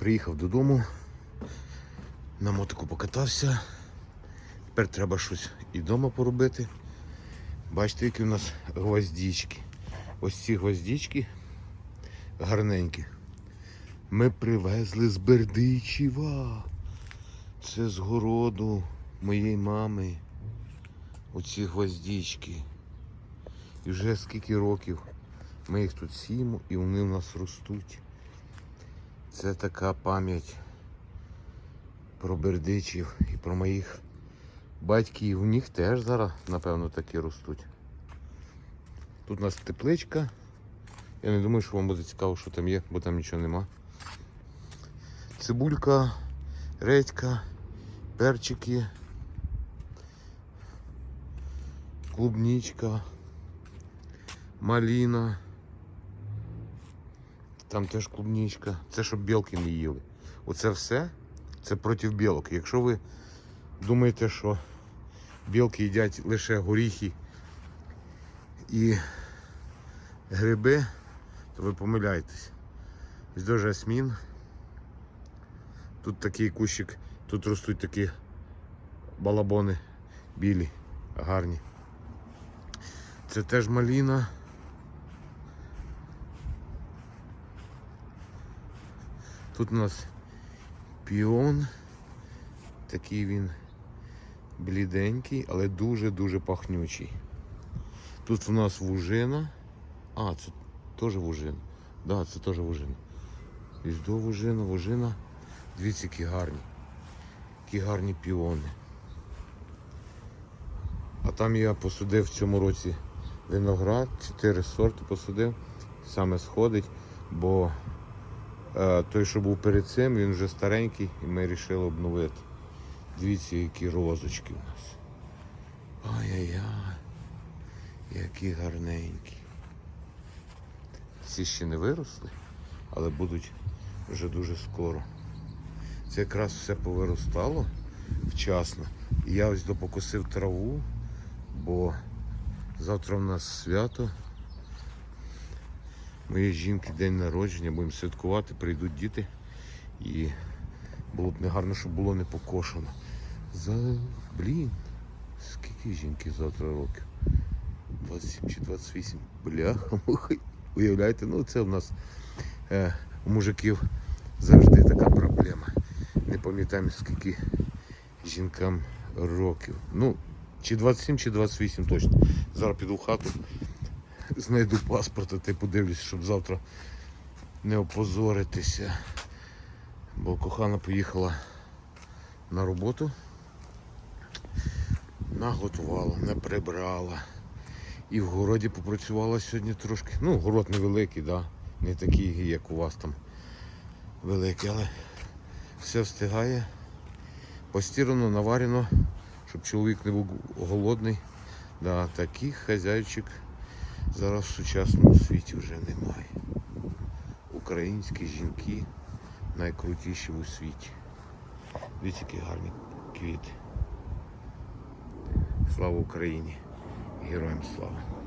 Приїхав додому, на мотику покатався. Тепер треба щось і вдома поробити. Бачите, які у нас гвоздічки. Ось ці гвоздічки гарненькі. Ми привезли з Бердичева. Це з городу моєї мами. Оці гвоздічки. І вже скільки років ми їх тут сіємо і вони в нас ростуть. Це така пам'ять про бердичів і про моїх батьків. У них теж зараз, напевно, такі ростуть. Тут у нас тепличка. Я не думаю, що вам буде цікаво, що там є, бо там нічого нема. Цибулька, редька, перчики, клубничка, маліна. Там теж клубничка. Це щоб білки не їли. Оце все це проти білок. Якщо ви думаєте, що білки їдять лише горіхи і гриби, то ви помиляєтесь. Ось дуже жасмін. Тут такий кущик, тут ростуть такі балабони білі, гарні. Це теж маліна. Тут у нас піон. Такий він бліденький, але дуже-дуже пахнючий. Тут у нас вужина. А, це теж вужина. Да, це теж вужина. Ось до вужина, вужина. Дивіться, які гарні. Які гарні піони. А там я посадив в цьому році виноград, 4 сорти посадив. Саме сходить, бо той, що був перед цим, він вже старенький і ми вирішили обновити. Дивіться, які розочки у нас. Ай-яй-яй, які гарненькі. Ці ще не виросли, але будуть вже дуже скоро. Це якраз все повиростало вчасно. І я ось допокосив траву, бо завтра в нас свято. Моєї жінки день народження, будемо святкувати, прийдуть діти. І було б негарно, щоб було не покошено. За блін. Скільки жінки завтра років? 27 чи 28. Бляха. Уявляєте, ну це в нас е, у мужиків завжди така проблема. Не пам'ятаємо скільки жінкам років. Ну, чи 27, чи 28 точно. Зараз піду в хату, знайду паспорт, а ти подивлюсь, щоб завтра не опозоритися. Бо кохана поїхала на роботу, наготувала, не прибрала. І в городі попрацювала сьогодні трошки. Ну, город невеликий, да? не такий, як у вас там великий, але все встигає. Постірано, наварено, щоб чоловік не був голодний. Да, таких хазяйчик зараз в сучасному світі вже немає. Українські жінки найкрутіші у світі. Дивіться, які гарні квіти. Слава Україні! Героям слава!